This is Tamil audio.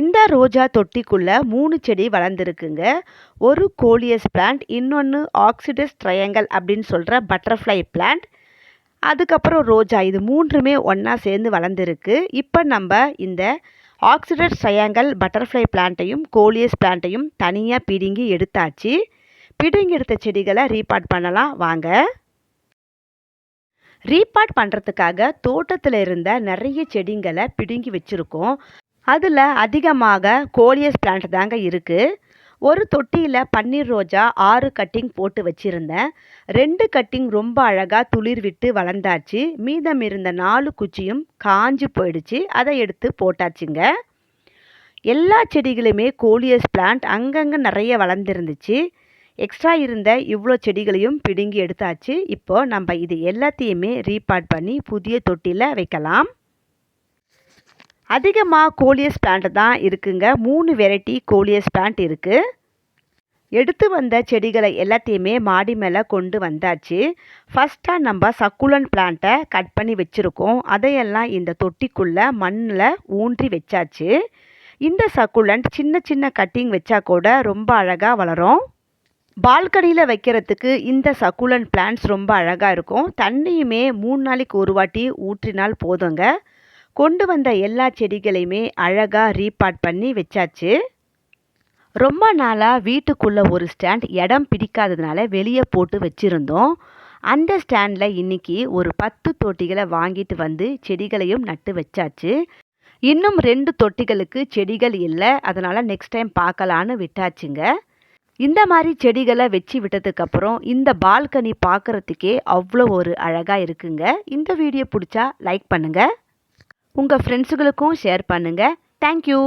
இந்த ரோஜா தொட்டிக்குள்ள மூணு செடி வளர்ந்துருக்குங்க. ஒரு கோலியஸ் பிளான்ட் இன்னொன்று ஆக்சிடஸ் ட்ரையாங்கல் அப்படின்னு சொல்கிற பட்டர்ஃப்ளை பிளான்ட். அதுக்கப்புறம் ரோஜா இது மூன்றுமே ஒன்றா சேர்ந்து வளர்ந்துருக்கு. இப்போ நம்ம இந்த ஆக்சிடஸ் ட்ரையாங்கல் பட்டர்ஃப்ளை பிளான்ட்டையும் கோலியஸ் பிளான்ட்டையும் தனியாக பிடுங்கி எடுத்தாச்சு. பிடுங்கி எடுத்த செடிகளை ரீபாட் பண்ணலாம். வாங்க. ரீபாட் பண்ணுறதுக்காக தோட்டத்தில் இருந்த நிறைய செடிங்களை பிடுங்கி வச்சுருக்கோம். அதில் அதிகமாக கோலியஸ் பிளான்ட் தாங்க இருக்குது ஒரு தொட்டியில் பன்னீர் ரோஜா ஆறு கட்டிங் போட்டு வச்சுருந்தேன். ரெண்டு கட்டிங் ரொம்ப அழகாக துளிர் விட்டு வளர்ந்தாச்சு. மீதம் இருந்த நாலு குச்சியும் காஞ்சு போயிடுச்சு. அதை எடுத்து போட்டாச்சுங்க. எல்லா செடிகளுமே கோலியஸ் பிளான்ட் அங்கங்கே நிறைய வளர்ந்துருந்துச்சு. எக்ஸ்ட்ரா இருந்த இவ்வளோ செடிகளையும் பிடுங்கி எடுத்தாச்சு. இப்போது நம்ம இது எல்லாத்தையுமே ரீபாட் பண்ணி புதிய தொட்டியில் வைக்கலாம். அதிகமாக கோலியஸ் பிளான்ட் தான் இருக்குங்க. மூணு வெரைட்டி கோலியஸ் பிளான்ட் இருக்குது எடுத்து வந்த செடிகளை எல்லாத்தையுமே மாடி மேலே கொண்டு வந்தாச்சு. ஃபஸ்ட்டாக நம்ம சக்குலன் பிளான்ட்டை கட் பண்ணி வச்சுருக்கோம். அதையெல்லாம் இந்த தொட்டிக்குள்ளே மண்ணில் ஊன்றி வச்சாச்சு. இந்த சக்குலண்ட் சின்ன சின்ன கட்டிங் வச்சா கூட ரொம்ப அழகாக வளரும். பால்கனியில் வைக்கிறதுக்கு இந்த சக்குலன் பிளான்ட்ஸ் ரொம்ப அழகாக இருக்கும். தண்ணியுமே மூணு நாளைக்கு ஒரு வாட்டி ஊற்றினால் போதுங்க. கொண்டு வந்த எல்லா செடிகளையுமே அழகாக ரீபாட் பண்ணி வச்சாச்சு. ரொம்ப நாளாக வீட்டுக்குள்ளே ஒரு ஸ்டாண்ட் இடம் பிடிக்காததுனால வெளியே போட்டு வச்சுருந்தோம். அந்த ஸ்டாண்டில் இன்றைக்கி ஒரு பத்து தொட்டிகளை வாங்கிட்டு வந்து செடிகளையும் நட்டு வச்சாச்சு. இன்னும் ரெண்டு தொட்டிகளுக்கு செடிகள் இல்லை அதனால் நெக்ஸ்ட் டைம் பார்க்கலான்னு விட்டாச்சுங்க. இந்த மாதிரி செடிகளை வச்சு விட்டதுக்கப்புறம் இந்த பால்கனி பார்க்குறதுக்கே அவ்வளோ ஒரு அழகாக இருக்குங்க. இந்த வீடியோ பிடிச்சா லைக் பண்ணுங்கள் உங்கள் ஃப்ரெண்ட்ஸுகளுக்கும் ஷேர் பண்ணுங்கள் தேங்க்யூ